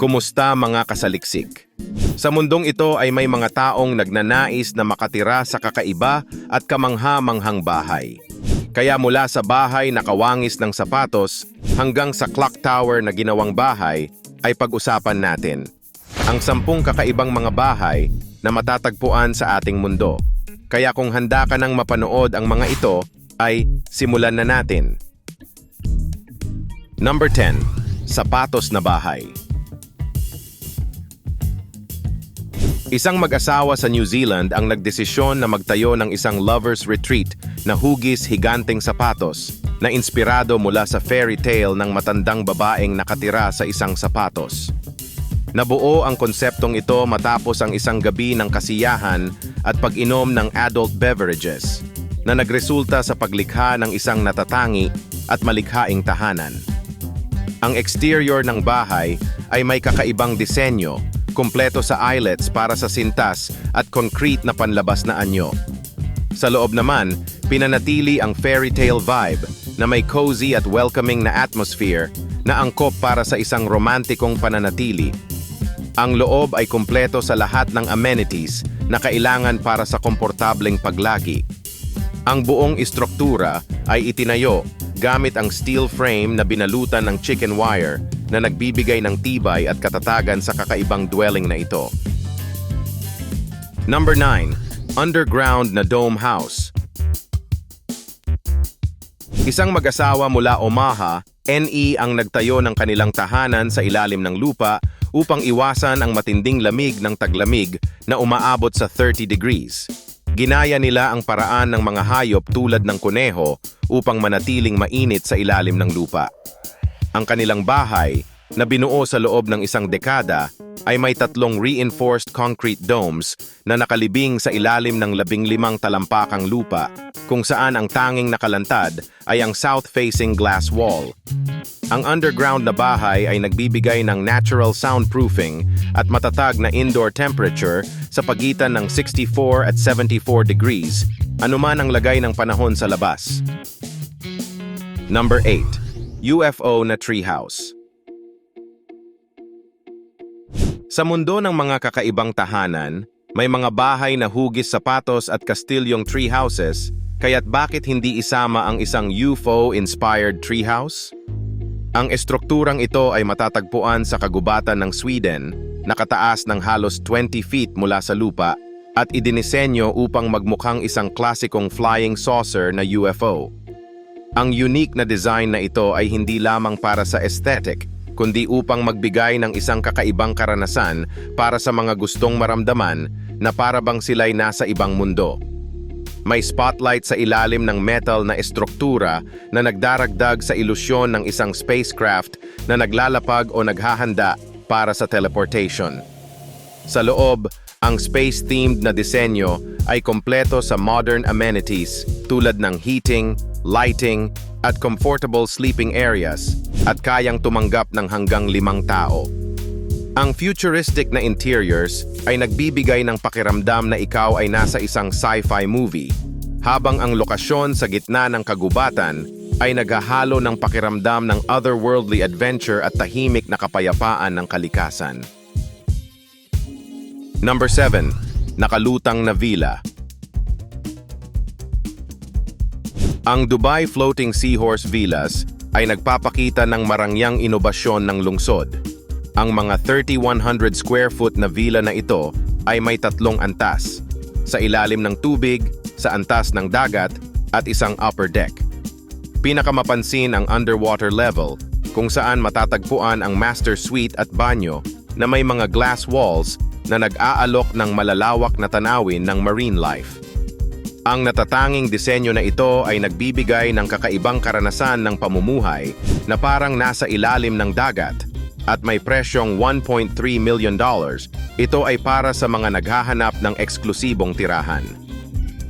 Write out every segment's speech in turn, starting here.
Kumusta mga kasaliksik? Sa mundong ito ay may mga taong nagnanais na makatira sa kakaiba at kamangha-manghang bahay. Kaya mula sa bahay na kawangis ng sapatos hanggang sa clock tower na ginawang bahay ay pag-usapan natin. Ang sampung kakaibang mga bahay na matatagpuan sa ating mundo. Kaya kung handa ka nang mapanood ang mga ito, ay simulan na natin. Number 10. Sapatos na bahay. Isang mag-asawa sa New Zealand ang nagdesisyon na magtayo ng isang lover's retreat na hugis higanteng sapatos na inspirado mula sa fairy tale ng matandang babaeng nakatira sa isang sapatos. Nabuo ang konseptong ito matapos ang isang gabi ng kasiyahan at pag-inom ng adult beverages na nagresulta sa paglikha ng isang natatangi at malikhaing tahanan. Ang exterior ng bahay ay may kakaibang disenyo, kumpleto sa eyelets para sa sintas at concrete na panlabas na anyo. Sa loob naman, pinanatili ang fairy tale vibe na may cozy at welcoming na atmosphere na angkop para sa isang romantikong pananatili. Ang loob ay kumpleto sa lahat ng amenities na kailangan para sa komportableng paglagi. Ang buong istruktura ay itinayo gamit ang steel frame na binalutan ng chicken wire na nagbibigay ng tibay at katatagan sa kakaibang dwelling na ito. Number 9. Underground na Dome House Isang mag-asawa mula Omaha, NE ang nagtayo ng kanilang tahanan sa ilalim ng lupa upang iwasan ang matinding lamig ng taglamig na umaabot sa 30 degrees. Ginaya nila ang paraan ng mga hayop tulad ng kuneho upang manatiling mainit sa ilalim ng lupa. Ang kanilang bahay, na binuo sa loob ng isang dekada, ay may tatlong reinforced concrete domes na nakalibing sa ilalim ng labing limang talampakang lupa kung saan ang tanging nakalantad ay ang south-facing glass wall. Ang underground na bahay ay nagbibigay ng natural soundproofing at matatag na indoor temperature sa pagitan ng 64 at 74 degrees, anuman ang lagay ng panahon sa labas. Number 8. UFO na treehouse. Sa mundo ng mga kakaibang tahanan, may mga bahay na hugis sapatos at kastilyong treehouses, kaya't bakit hindi isama ang isang UFO-inspired treehouse? Ang estrukturang ito ay matatagpuan sa kagubatan ng Sweden, nakataas ng halos 20 feet mula sa lupa, at idinisenyo upang magmukhang isang klasikong flying saucer na UFO. Ang unique na design na ito ay hindi lamang para sa aesthetic, kundi upang magbigay ng isang kakaibang karanasan para sa mga gustong maramdaman na para bang sila'y nasa ibang mundo. May spotlight sa ilalim ng metal na estruktura na nagdaragdag sa ilusyon ng isang spacecraft na naglalapag o naghahanda para sa teleportation. Sa loob, ang space-themed na disenyo ay kompleto sa modern amenities tulad ng heating, lighting, at comfortable sleeping areas at kayang tumanggap ng hanggang limang tao. Ang futuristic na interiors ay nagbibigay ng pakiramdam na ikaw ay nasa isang sci-fi movie, habang ang lokasyon sa gitna ng kagubatan ay naghahalo ng pakiramdam ng otherworldly adventure at tahimik na kapayapaan ng kalikasan. Number 7. Nakalutang na villa. Ang Dubai Floating Seahorse Villas ay nagpapakita ng marangyang inobasyon ng lungsod. Ang mga 3,100 square foot na villa na ito ay may tatlong antas, sa ilalim ng tubig, sa antas ng dagat, at isang upper deck. Pinakamapansin ang underwater level kung saan matatagpuan ang master suite at banyo na may mga glass walls na nag-aalok ng malalawak na tanawin ng marine life. Ang natatanging disenyo na ito ay nagbibigay ng kakaibang karanasan ng pamumuhay na parang nasa ilalim ng dagat at may presyong 1.3 million dollars. Ito ay para sa mga naghahanap ng eksklusibong tirahan.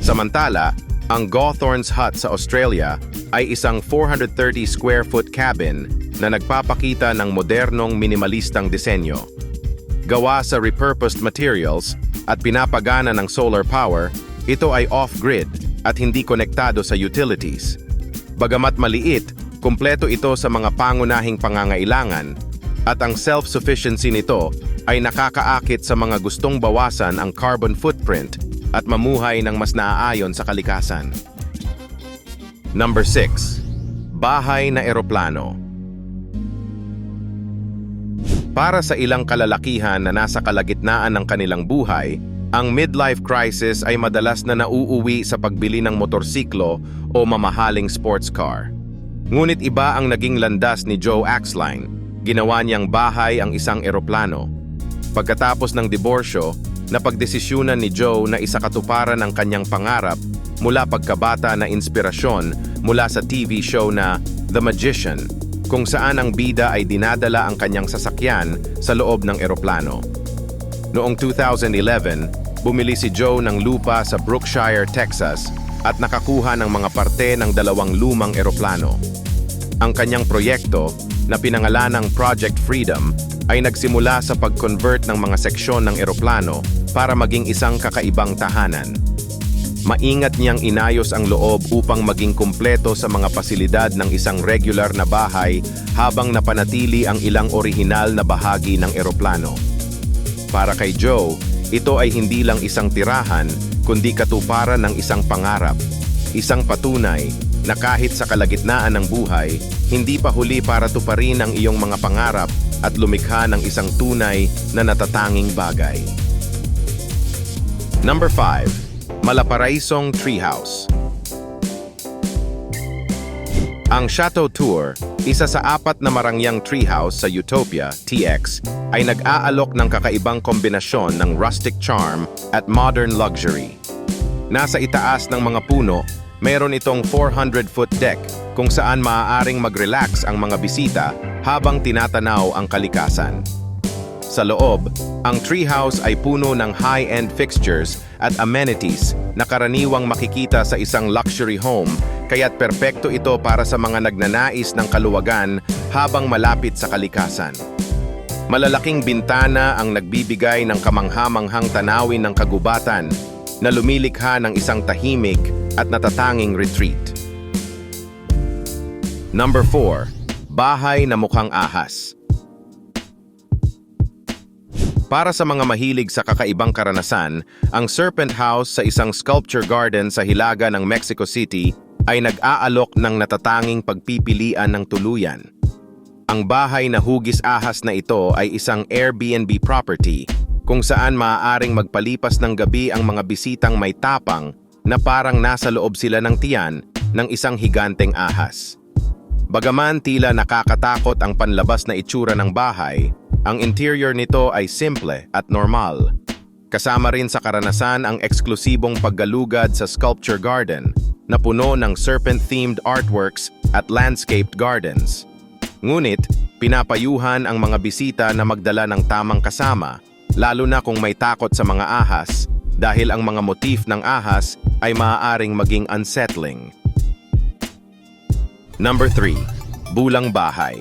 Samantala, ang Gawthorne's Hut sa Australia ay isang 430 square foot cabin na nagpapakita ng modernong minimalistang disenyo. Gawa sa repurposed materials at pinapagana ng solar power, ito ay off-grid at hindi konektado sa utilities. Bagamat maliit, kumpleto ito sa mga pangunahing pangangailangan at ang self-sufficiency nito ay nakakaakit sa mga gustong bawasan ang carbon footprint at mamuhay ng mas naaayon sa kalikasan. Number 6. Bahay na eroplano. Para sa ilang kalalakihan na nasa kalagitnaan ng kanilang buhay, ang midlife crisis ay madalas na nauuwi sa pagbili ng motorsiklo o mamahaling sports car. Ngunit iba ang naging landas ni Joe Axline. Ginawa niyang bahay ang isang eroplano. Pagkatapos ng diborsyo, napagdesisyunan ni Joe na isakatuparan ang kanyang pangarap mula pagkabata na inspirasyon mula sa TV show na The Magician, kung saan ang bida ay dinadala ang kanyang sasakyan sa loob ng eroplano. Noong 2011, bumili si Joe ng lupa sa Brookshire, Texas at nakakuha ng mga parte ng dalawang lumang eroplano. Ang kanyang proyekto, na pinangalanang Project Freedom, ay nagsimula sa pag-convert ng mga seksyon ng eroplano para maging isang kakaibang tahanan. Maingat niyang inayos ang loob upang maging kumpleto sa mga pasilidad ng isang regular na bahay habang napanatili ang ilang orihinal na bahagi ng eroplano. Para kay Joe, ito ay hindi lang isang tirahan, kundi katuparan ng isang pangarap. Isang patunay na kahit sa kalagitnaan ng buhay, hindi pa huli para tuparin ang iyong mga pangarap at lumikha ng isang tunay na natatanging bagay. Number 5. Malaparaisong Treehouse Ang Chateau Tour, isa sa apat na marangyang treehouse sa Utopia, TX, ay nag-aalok ng kakaibang kombinasyon ng rustic charm at modern luxury. Nasa itaas ng mga puno, meron itong 400-foot deck kung saan maaaring mag-relax ang mga bisita habang tinatanaw ang kalikasan. Sa loob, ang treehouse ay puno ng high-end fixtures at amenities na karaniwang makikita sa isang luxury home kaya't perpekto ito para sa mga nagnanais ng kaluwagan habang malapit sa kalikasan. Malalaking bintana ang nagbibigay ng kamanghamanghang tanawin ng kagubatan na lumilikha ng isang tahimik at natatanging retreat. Number 4. Bahay na mukhang ahas. Para sa mga mahilig sa kakaibang karanasan, ang Serpent House sa isang sculpture garden sa Hilaga ng Mexico City ay nag-aalok ng natatanging pagpipilian ng tuluyan. Ang bahay na hugis ahas na ito ay isang Airbnb property kung saan maaaring magpalipas ng gabi ang mga bisitang may tapang na parang nasa loob sila ng tiyan ng isang higanteng ahas. Bagaman tila nakakatakot ang panlabas na itsura ng bahay, ang interior nito ay simple at normal. Kasama rin sa karanasan ang eksklusibong paggalugad sa sculpture garden na puno ng serpent-themed artworks at landscaped gardens. Ngunit, pinapayuhan ang mga bisita na magdala ng tamang kasama, lalo na kung may takot sa mga ahas dahil ang mga motif ng ahas ay maaaring maging unsettling. Number 3. Bulang Bahay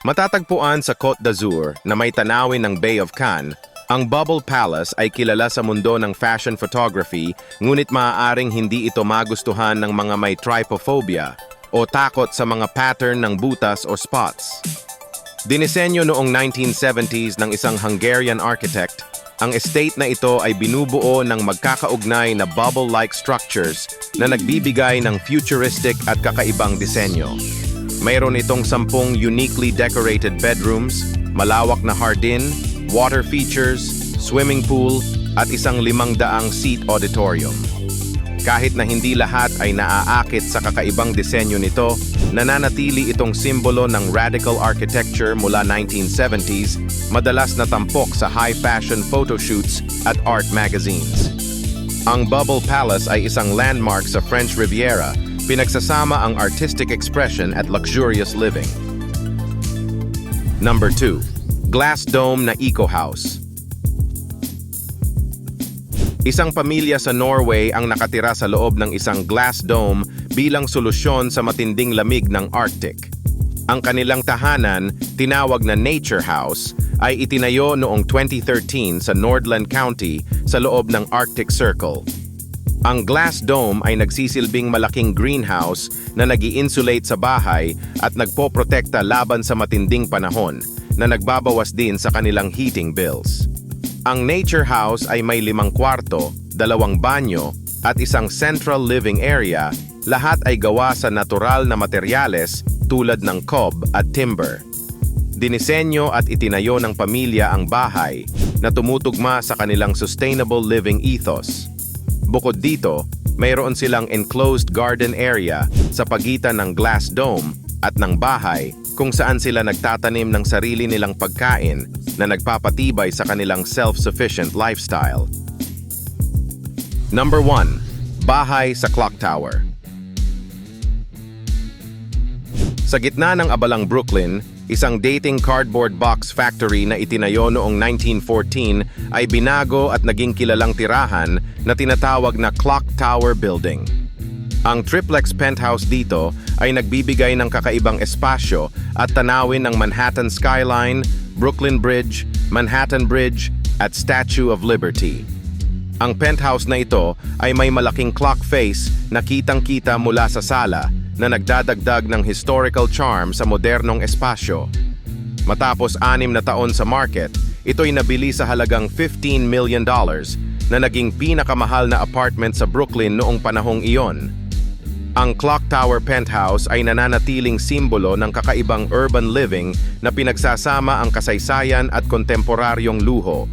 Matatagpuan sa Côte d'Azur na may tanawin ng Bay of Cannes, ang Bubble Palace ay kilala sa mundo ng fashion photography ngunit maaaring hindi ito magustuhan ng mga may trypophobia o takot sa mga pattern ng butas o spots. Dinisenyo noong 1970s ng isang Hungarian architect, ang estate na ito ay binubuo ng magkakaugnay na bubble-like structures na nagbibigay ng futuristic at kakaibang disenyo. Mayroon itong sampung uniquely decorated bedrooms, malawak na hardin, water features, swimming pool, at isang limang daang seat auditorium. Kahit na hindi lahat ay naaakit sa kakaibang disenyo nito, nananatili itong simbolo ng radical architecture mula 1970s, madalas na tampok sa high-fashion photoshoots at art magazines. Ang Bubble Palace ay isang landmark sa French Riviera, pinagsasama ang artistic expression at luxurious living. Number 2. Glass Dome na Eco House. Isang pamilya sa Norway ang nakatira sa loob ng isang glass dome bilang solusyon sa matinding lamig ng Arctic. Ang kanilang tahanan, tinawag na Nature House, ay itinayo noong 2013 sa Nordland County sa loob ng Arctic Circle. Ang glass dome ay nagsisilbing malaking greenhouse na nag insulate sa bahay at nagpoprotekta laban sa matinding panahon na nagbabawas din sa kanilang heating bills. Ang nature house ay may limang kwarto, dalawang banyo at isang central living area, lahat ay gawa sa natural na materyales tulad ng cob at timber. Dinisenyo at itinayo ng pamilya ang bahay na tumutugma sa kanilang sustainable living ethos. Bukod dito, mayroon silang enclosed garden area sa pagitan ng glass dome at ng bahay kung saan sila nagtatanim ng sarili nilang pagkain na nagpapatibay sa kanilang self-sufficient lifestyle. Number 1. Bahay sa Clock Tower Sa gitna ng abalang Brooklyn, isang dating cardboard box factory na itinayo noong 1914 ay binago at naging kilalang tirahan na tinatawag na Clock Tower Building. Ang triplex penthouse dito ay nagbibigay ng kakaibang espasyo at tanawin ng Manhattan skyline, Brooklyn Bridge, Manhattan Bridge, at Statue of Liberty. Ang penthouse na ito ay may malaking clock face na kitang-kita mula sa sala na nagdadagdag ng historical charm sa modernong espasyo. Matapos anim na taon sa market, ito'y nabili sa halagang $15 million na naging pinakamahal na apartment sa Brooklyn noong panahong iyon. Ang Clock Tower Penthouse ay nananatiling simbolo ng kakaibang urban living na pinagsasama ang kasaysayan at kontemporaryong luho,